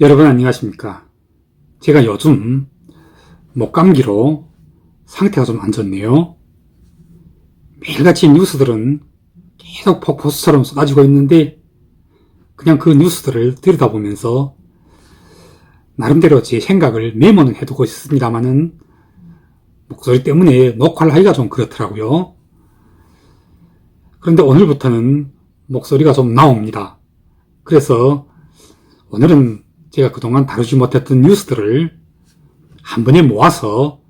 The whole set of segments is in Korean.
여러분 안녕하십니까. 제가 요즘 목감기로 상태가 좀 안 좋네요. 매일같이 뉴스들은 계속 폭포수처럼 쏟아지고 있는데 그냥 그 뉴스들을 들여다보면서 나름대로 제 생각을 메모는 해두고 있습니다만은 목소리 때문에 녹화를 하기가 좀 그렇더라고요. 그런데 오늘부터는 목소리가 좀 나옵니다. 그래서 오늘은 제가 그동안 다루지 못했던 뉴스들을 한 번에 모아서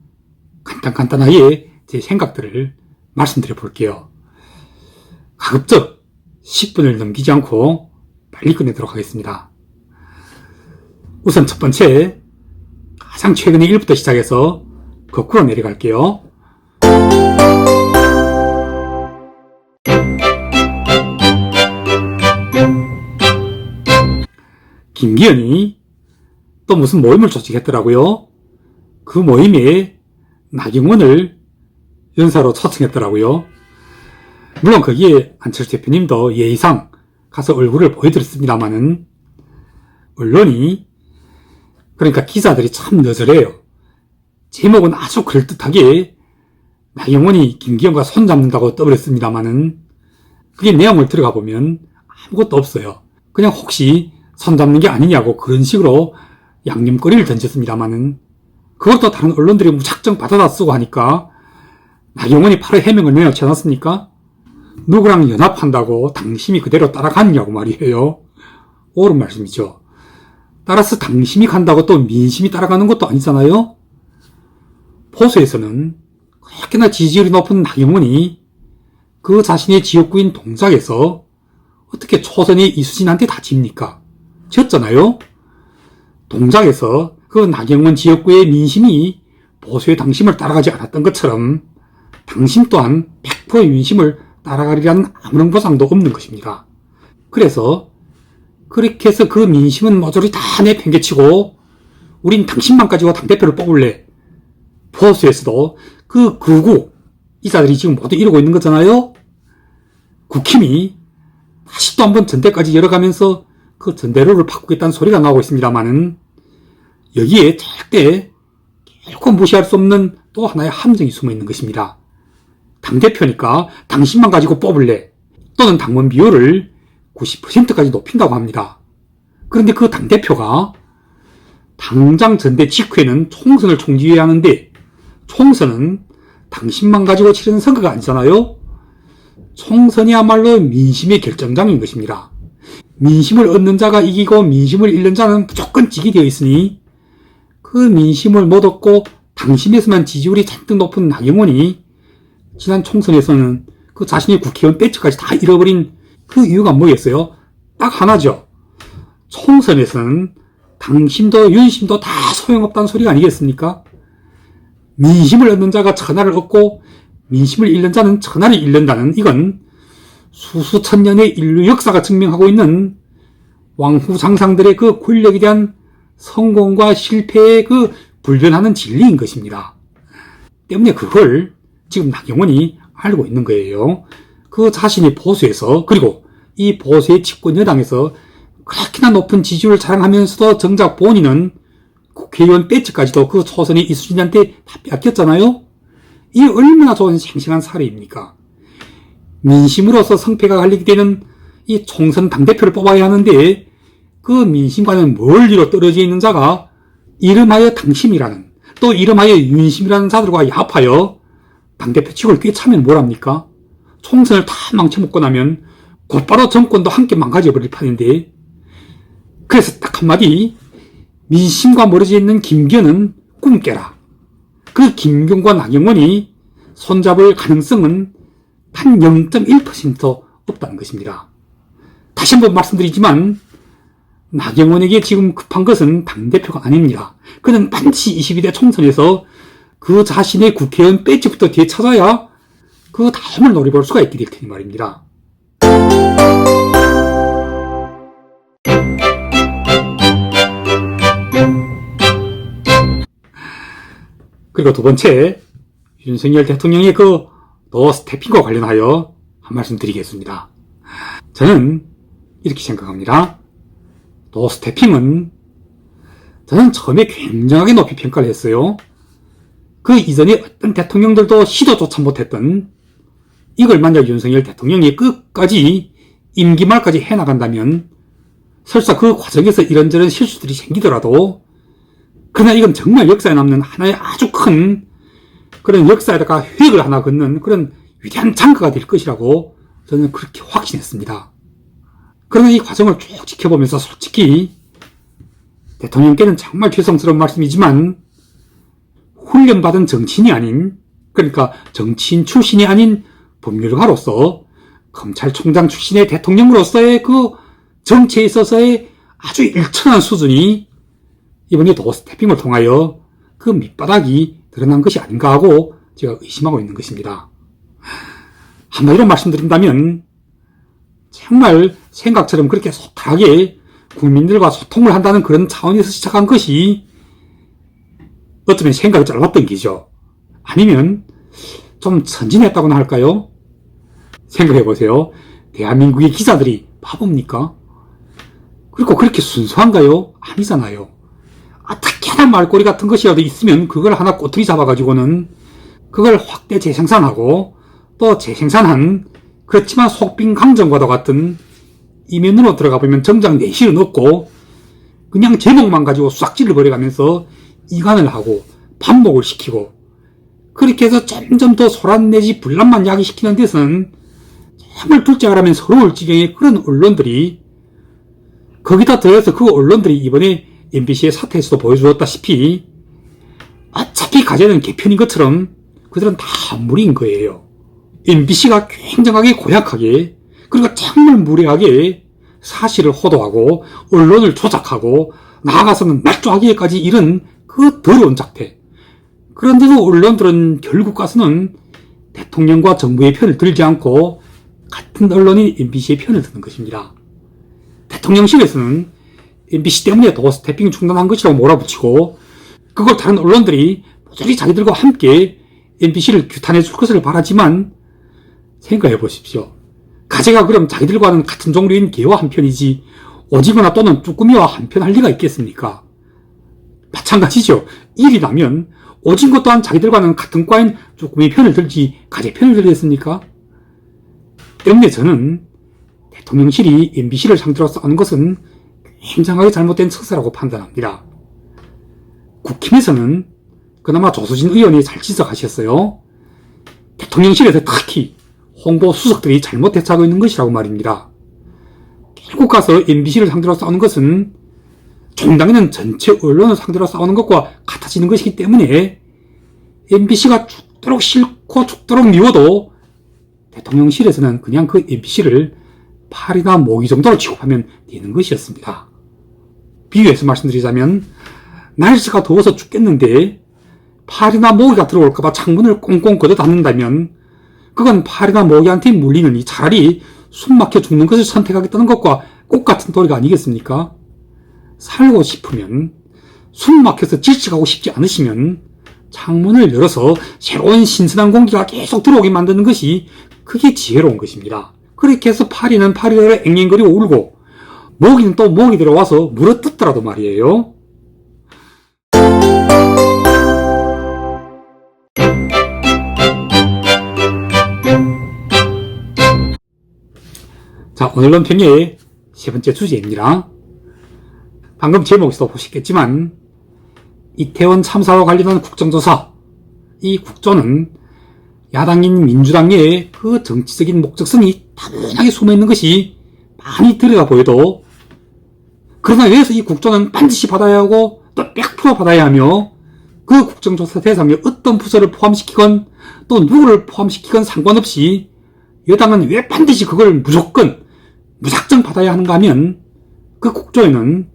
간단간단하게 제 생각들을 말씀드려 볼게요. 가급적 10분을 넘기지 않고 빨리 끝내도록 하겠습니다. 우선 첫 번째, 가장 최근의 일부터 시작해서 거꾸로 내려갈게요. 김기현이 또 무슨 모임을 조직했더라고요. 그 모임에 나경원을 연사로 초청했더라고요. 물론 거기에 안철수 대표님도 예의상 가서 얼굴을 보여드렸습니다마는 언론이 그러니까 기자들이 참 너절해요. 제목은 아주 그럴듯하게 나경원이 김기현과 손잡는다고 떠버렸습니다마는 그게 내용을 들어가 보면 아무것도 없어요. 그냥 혹시 손잡는 게 아니냐고 그런 식으로 양념거리를 던졌습니다마는 그것도 다른 언론들이 무작정 받아다 쓰고 하니까 나경원이 8회 해명을 내놓지 않았습니까? 누구랑 연합한다고 당심이 그대로 따라갔냐고 말이에요. 옳은 말씀이죠. 따라서 당심이 간다고 또 민심이 따라가는 것도 아니잖아요? 포수에서는 그렇게나 지지율이 높은 나경원이 그 자신의 지역구인 동작에서 어떻게 초선이 이수진한테 다 집니까? 졌잖아요? 동작에서 그 나경원 지역구의 민심이 보수의 당심을 따라가지 않았던 것처럼 당심 또한 100% 윤심을 따라가리라는 아무런 보장도 없는 것입니다. 그래서 그렇게 해서 그 민심은 모조리 다 내팽개치고 우린 당신만 가지고 당대표를 뽑을래. 보수에서도 그 극우 이사들이 지금 모두 이러고 있는 거잖아요. 국힘이 다시 또 한 번 전대까지 열어가면서 그 전대로를 바꾸겠다는 소리가 나오고 있습니다만은 여기에 절대 결코 무시할 수 없는 또 하나의 함정이 숨어 있는 것입니다. 당대표니까 당신만 가지고 뽑을래. 또는 당원 비율을 90%까지 높인다고 합니다. 그런데 그 당대표가 당장 전대 직후에는 총선을 총지해야 하는데 총선은 당신만 가지고 치르는 선거가 아니잖아요? 총선이야말로 민심의 결정장인 것입니다. 민심을 얻는 자가 이기고 민심을 잃는 자는 무조건 지게 되어 있으니 그 민심을 못 얻고 당심에서만 지지율이 잔뜩 높은 나경원이 지난 총선에서는 그 자신의 국회의원 배치까지 다 잃어버린 그 이유가 뭐겠어요? 딱 하나죠. 총선에서는 당심도 윤심도 다 소용없다는 소리가 아니겠습니까? 민심을 얻는 자가 천하를 얻고 민심을 잃는 자는 천하를 잃는다는 이건 수수천 년의 인류 역사가 증명하고 있는 왕후 장상들의 그 권력에 대한 성공과 실패의 그 불변하는 진리인 것입니다. 때문에 그걸 지금 나경원이 알고 있는 거예요. 그 자신이 보수에서 그리고 이 보수의 집권 여당에서 그렇게나 높은 지지율을 자랑하면서도 정작 본인은 국회의원 배치까지도 그 초선이 이수진한테 다 뺏겼잖아요. 이 얼마나 좋은 생생한 사례입니까? 민심으로서 성패가 갈리게 되는 이 총선 당대표를 뽑아야 하는데 그 민심과는 멀리로 떨어져 있는 자가 이름하여 당심이라는 또 이름하여 윤심이라는 자들과 야합하여 당대표 직을 꿰차면 뭐랍니까? 총선을 다 망쳐먹고 나면 곧바로 정권도 함께 망가져버릴 판인데 그래서 딱 한마디 민심과 멀어져 있는 김기현은 꿈 깨라. 그 김경과 나경원이 손잡을 가능성은 단 0.1% 없다는 것입니다. 다시 한번 말씀드리지만 나경원에게 지금 급한 것은 당대표가 아닙니다. 그는 반드시 22대 총선에서 그 자신의 국회의원 배지부터 뒤에 찾아야 그 다음을 노려볼 수가 있게 될 테니 말입니다. 그리고 두 번째, 윤석열 대통령의 그 노스태핑과 관련하여 한 말씀 드리겠습니다. 저는 이렇게 생각합니다. 노스태핑은 저는 처음에 굉장하게 높이 평가를 했어요. 그 이전에 어떤 대통령들도 시도조차 못했던 이걸 만약 윤석열 대통령이 끝까지 임기 말까지 해나간다면 설사 그 과정에서 이런저런 실수들이 생기더라도 그러나 이건 정말 역사에 남는 하나의 아주 큰 그런 역사에다가 획을 하나 긋는 그런 위대한 장가가 될 것이라고 저는 그렇게 확신했습니다. 그러나 이 과정을 쭉 지켜보면서 솔직히 대통령께는 정말 죄송스러운 말씀이지만 훈련받은 정치인이 아닌 그러니까 정치인 출신이 아닌 법률가로서 검찰총장 출신의 대통령으로서의 그 정치에 있어서의 아주 일천한 수준이 이번에 도스태핑을 통하여 그 밑바닥이 드러난 것이 아닌가 하고 제가 의심하고 있는 것입니다. 한마디로 말씀드린다면 정말 생각처럼 그렇게 소탈하게 국민들과 소통을 한다는 그런 차원에서 시작한 것이 어쩌면 생각이 짧았던 기죠. 아니면 좀 천진했다고나 할까요? 생각해 보세요. 대한민국의 기자들이 바보입니까? 그리고 그렇게 순수한가요? 아니잖아요. 아, 특히나 말꼬리 같은 것이라도 있으면 그걸 하나 꼬투리 잡아가지고는 그걸 확대 재생산하고 또 재생산한 그렇지만 속빈 강정과도 같은 이면으로 들어가 보면 정작 내실은 없고 그냥 제목만 가지고 수작질을 벌여가면서 이간을 하고 반복을 시키고 그렇게 해서 점점 더 소란 내지 분란만 야기시키는 데서는 정말 둘째가라면 서러울 지경의 그런 언론들이 거기다 더해서 그 언론들이 이번에 MBC의 사태에서도 보여주었다시피 어차피 가재는 개편인 것처럼 그들은 다 무리인 거예요. MBC가 굉장하게 고약하게 그리고 정말 무례하게 사실을 호도하고 언론을 조작하고 나아가서는 날조하기까지 이른 그 더러운 작태. 그런데도 언론들은 결국 가서는 대통령과 정부의 편을 들지 않고 같은 언론인 MBC의 편을 드는 것입니다. 대통령실에서는 MBC 때문에 도스태핑 중단한 것이라고 몰아붙이고 그걸 다른 언론들이 모조리 자기들과 함께 MBC를 규탄해 줄 것을 바라지만 생각해 보십시오. 가재가 그럼 자기들과는 같은 종류인 개와 한 편이지 오징어나 또는 쭈꾸미와 한 편 할 리가 있겠습니까? 마찬가지죠. 일이 나면 오징어 또한 자기들과는 같은 과인 쭈꾸미 편을 들지 가재 편을 들겠습니까? 때문에 저는 대통령실이 MBC를 상대로 싸우는 것은 굉장하게 잘못된 처사라고 판단합니다. 국힘에서는 그나마 조수진 의원이 잘 지적하셨어요. 대통령실에서 특히 홍보 수석들이 잘못 대처하고 있는 것이라고 말입니다. 결국 가서 MBC를 상대로 싸우는 것은 정당에는 전체 언론을 상대로 싸우는 것과 같아지는 것이기 때문에 MBC가 죽도록 싫고 죽도록 미워도 대통령실에서는 그냥 그 MBC를 팔이나 모기 정도로 취급하면 되는 것이었습니다. 비유해서 말씀드리자면 날씨가 더워서 죽겠는데 파리나 모기가 들어올까봐 창문을 꽁꽁 걷어 닫는다면 그건 파리나 모기한테 물리느니 차라리 숨 막혀 죽는 것을 선택하겠다는 것과 똑같은 도리가 아니겠습니까? 살고 싶으면 숨 막혀서 질식하고 싶지 않으시면 창문을 열어서 새로운 신선한 공기가 계속 들어오게 만드는 것이 그게 지혜로운 것입니다. 그렇게 해서 파리는 파리대로 앵앵거리고 울고 모기는 또 모기 들어와서 물어뜯더라도 말이에요. 자, 오늘 논평의 세 번째 주제입니다. 방금 제목에서 보시겠지만, 이태원 참사와 관련한 국정조사, 이 국조는 야당인 민주당의 그 정치적인 목적성이 다분하게 숨어있는 것이 많이 들여다 보여도 그러나 여기서 이 국조는 반드시 받아야 하고 또 100% 받아야 하며 그 국정조사 대상에 어떤 부서를 포함시키건 또 누구를 포함시키건 상관없이 여당은 왜 반드시 그걸 무조건 무작정 받아야 하는가 하면 그 국조에는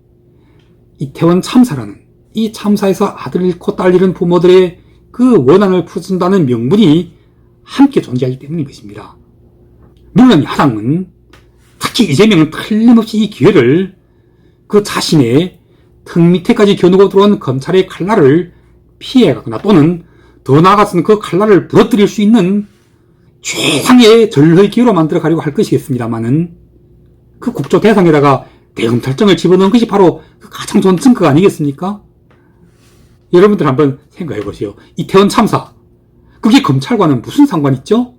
이태원 참사라는 이 참사에서 아들 잃고 딸 잃은 부모들의 그 원한을 풀어준다는 명분이 함께 존재하기 때문인 것입니다. 물론 야당은 특히 이재명은 틀림없이 이 기회를 그 자신의 턱 밑에까지 겨누고 들어온 검찰의 칼날을 피해가거나 또는 더 나아가서는 그 칼날을 부러뜨릴 수 있는 최상의 전의 기회로 만들어 가려고 할 것이겠습니다만은 그 국조 대상에다가 대검찰청을 집어넣은 것이 바로 그 가장 좋은 증거가 아니겠습니까? 여러분들 한번 생각해 보세요. 이태원 참사. 그게 검찰과는 무슨 상관 있죠?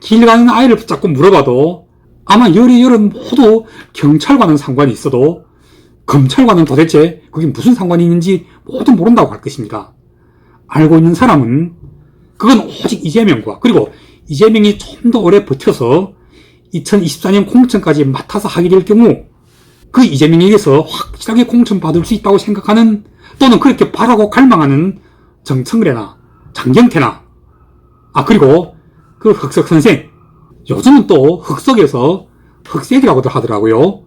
길 가는 아이를 붙잡고 물어봐도 아마 열이 열은 모두 경찰과는 상관이 있어도 검찰과는 도대체 그게 무슨 상관이 있는지 모두 모른다고 할 것입니다. 알고 있는 사람은 그건 오직 이재명과 그리고 이재명이 좀 더 오래 버텨서 2024년 공천까지 맡아서 하게 될 경우 그 이재명에게서 확실하게 공천 받을 수 있다고 생각하는 또는 그렇게 바라고 갈망하는 정청래나 장경태나 아 그리고 그 흑석 선생 요즘은 또 흑석에서 흑색이라고도 하더라고요.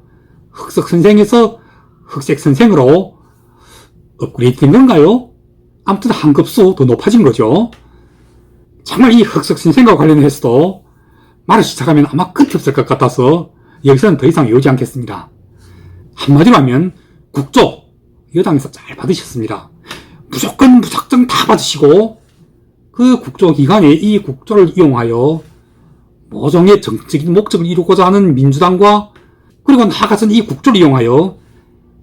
흑석 선생에서 흑색 선생으로 업그레이드 된 건가요? 아무튼 한 급수 더 높아진 거죠. 정말 이 흑석 선생과 관련해서도 말을 시작하면 아마 끝이 없을 것 같아서 여기서는 더 이상 이어지 않겠습니다. 한마디로 하면 국조 여당에서 잘 받으셨습니다. 무조건 무작정 다 받으시고 그 국조 기간에 이 국조를 이용하여 모종의 정치적인 목적을 이루고자 하는 민주당과 그리고 나아가서는 이 국조를 이용하여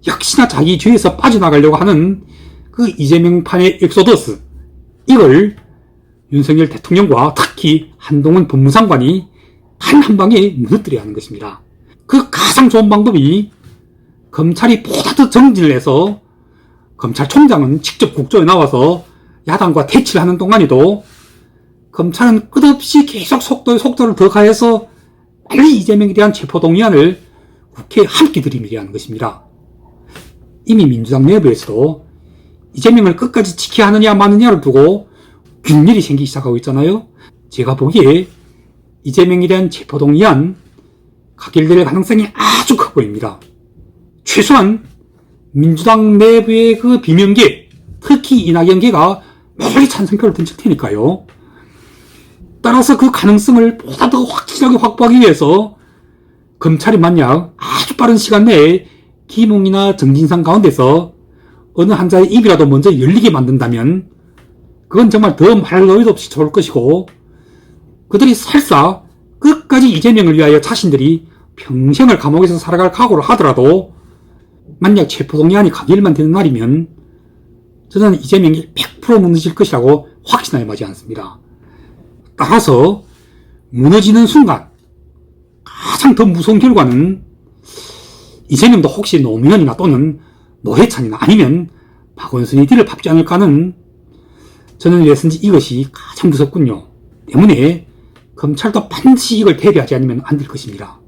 역시나 자기 뒤에서 빠져나가려고 하는 그 이재명판의 엑소더스 이걸 윤석열 대통령과 특히 한동훈 법무장관이 단한 방에 무너뜨려야 하는 것입니다. 그 가장 좋은 방법이 검찰이 보다 더 정진을 해서 검찰총장은 직접 국조에 나와서 야당과 대치를 하는 동안에도 검찰은 끝없이 계속 속도에 속도를 더 가해서 빨리 이재명에 대한 체포동의안을 국회에 함께 들이밀어야 하는 것입니다. 이미 민주당 내부에서도 이재명을 끝까지 지켜야 하느냐 마느냐를 두고 균열이 생기기 시작하고 있잖아요. 제가 보기에 이재명에 대한 체포동의안 가결될 가능성이 아주 커 보입니다. 최소한 민주당 내부의 그 비명계, 특히 이낙연계가 멀리 찬성표를 던질 테니까요. 따라서 그 가능성을 보다 더 확실하게 확보하기 위해서 검찰이 만약 아주 빠른 시간 내에 김웅이나 정진상 가운데서 어느 한자의 입이라도 먼저 열리게 만든다면 그건 정말 더 말할 너희도 없이 좋을 것이고 그들이 설사 끝까지 이재명을 위하여 자신들이 평생을 감옥에서 살아갈 각오를 하더라도 만약 체포동의안이 가결만 되는 날이면 저는 이재명이 100% 무너질 것이라고 확신하여 마지 않습니다. 따라서 무너지는 순간 가장 더 무서운 결과는 이재명도 혹시 노무현이나 또는 노회찬이나 아니면 박원순이 뒤를 밟지 않을까는 저는 왜선지 이것이 가장 무섭군요. 때문에 검찰도 반드시 이걸 대비하지 않으면 안 될 것입니다.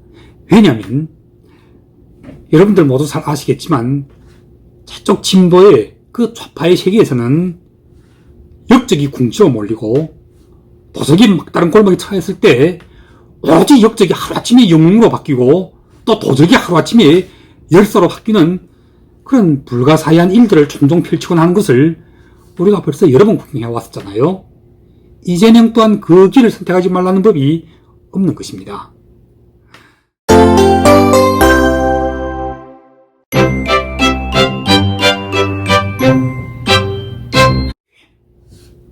왜냐하면 여러분들 모두 잘 아시겠지만 저쪽 진보의 그 좌파의 세계에서는 역적이 궁지로 몰리고 도적이 막다른 골목에 처했을 때 오직 역적이 하루아침에 영웅으로 바뀌고 또 도적이 하루아침에 열사로 바뀌는 그런 불가사의한 일들을 종종 펼치곤 하는 것을 우리가 벌써 여러 번 구경해 왔었잖아요. 이재명 또한 그 길을 선택하지 말라는 법이 없는 것입니다.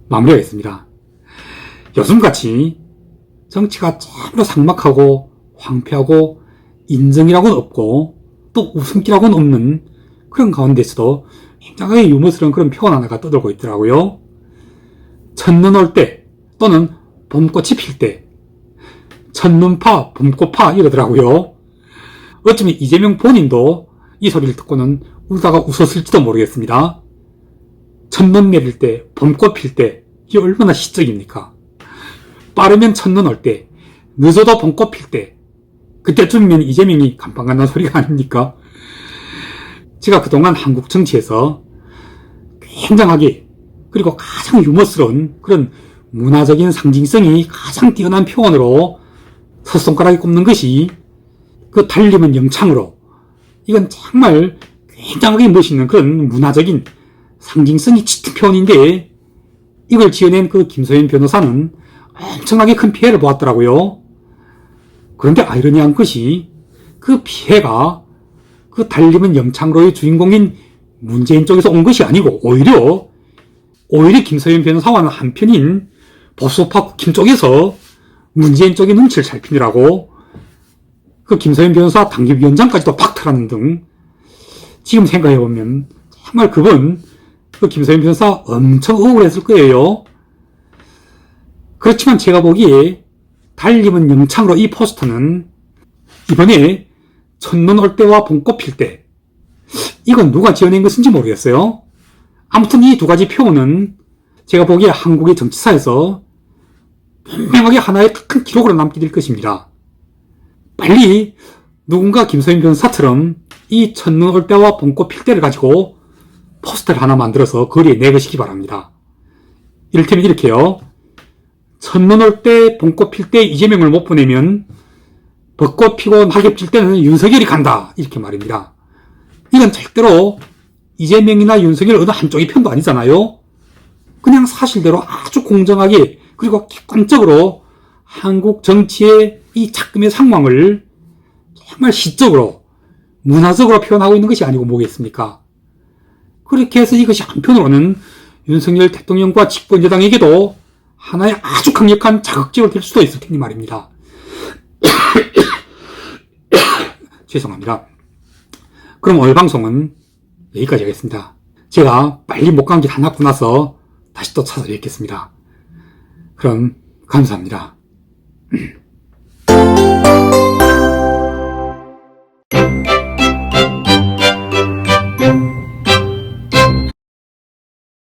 마무리하겠습니다. 요즘같이 정치가 참으로 삭막하고 황폐하고 인정이라고는 없고 또 웃음기라고는 없는 그런 가운데서도 굉장히 유머스러운 그런 표현 하나가 떠돌고 있더라고요. 첫눈 올 때 또는 봄꽃이 필 때 첫눈파 봄꽃파 이러더라고요. 어쩌면 이재명 본인도 이 소리를 듣고는 울다가 웃었을지도 모르겠습니다. 첫눈 내릴 때, 봄꽃 필 때, 이게 얼마나 시적입니까? 빠르면 첫눈 올 때, 늦어도 봄꽃 필 때, 그때쯤이면 이재명이 간판 간다는 소리가 아닙니까? 제가 그동안 한국 정치에서 굉장하게, 그리고 가장 유머스러운 그런 문화적인 상징성이 가장 뛰어난 표현으로 첫손가락에 꼽는 것이 그 달리면 영창으로, 이건 정말 굉장하게 멋있는 그런 문화적인 상징성이 짙은 표현인데 이걸 지어낸 그 김소연 변호사는 엄청나게 큰 피해를 보았더라고요. 그런데 아이러니한 것이 그 피해가 그 달리면 영창로의 주인공인 문재인 쪽에서 온 것이 아니고 오히려 오히려 김소연 변호사와는 한편인 보수파 국힘 쪽에서 문재인 쪽의 눈치를 살피느라고 그 김소연 변호사 당협위원장까지도 박탈하는 등 지금 생각해보면 정말 그분 그 김소연 변호사 엄청 억울했을 거예요. 그렇지만 제가 보기에 달림은 영창으로 이 포스터는 이번에 첫눈 올 때와 봄꽃 필 때 이건 누가 지어낸 것인지 모르겠어요. 아무튼 이 두 가지 표현은 제가 보기에 한국의 정치사에서 분명하게 하나의 큰 기록으로 남게 될 것입니다. 빨리 누군가 김소연 변호사처럼 이 첫눈 올 때와 봄꽃 필 때를 가지고 포스터를 하나 만들어서 거리에 내것이기 바랍니다. 이를테면 이렇게요. 첫눈 올 때, 봄꽃 필때 이재명을 못 보내면 벚꽃 피고 낙엽 질 때는 윤석열이 간다. 이렇게 말입니다. 이건 절대로 이재명이나 윤석열 어느 한쪽의 편도 아니잖아요. 그냥 사실대로 아주 공정하게 그리고 객관적으로 한국 정치의 이 작금의 상황을 정말 시적으로 문화적으로 표현하고 있는 것이 아니고 뭐겠습니까? 그렇게 해서 이것이 한편으로는 윤석열 대통령과 집권 여당에게도 하나의 아주 강력한 자극적이 될 수도 있을 테니 말입니다. 죄송합니다. 그럼 오늘 방송은 여기까지 하겠습니다. 제가 빨리 목감기 다 낫고 나서 다시 또 찾아뵙겠습니다. 그럼 감사합니다.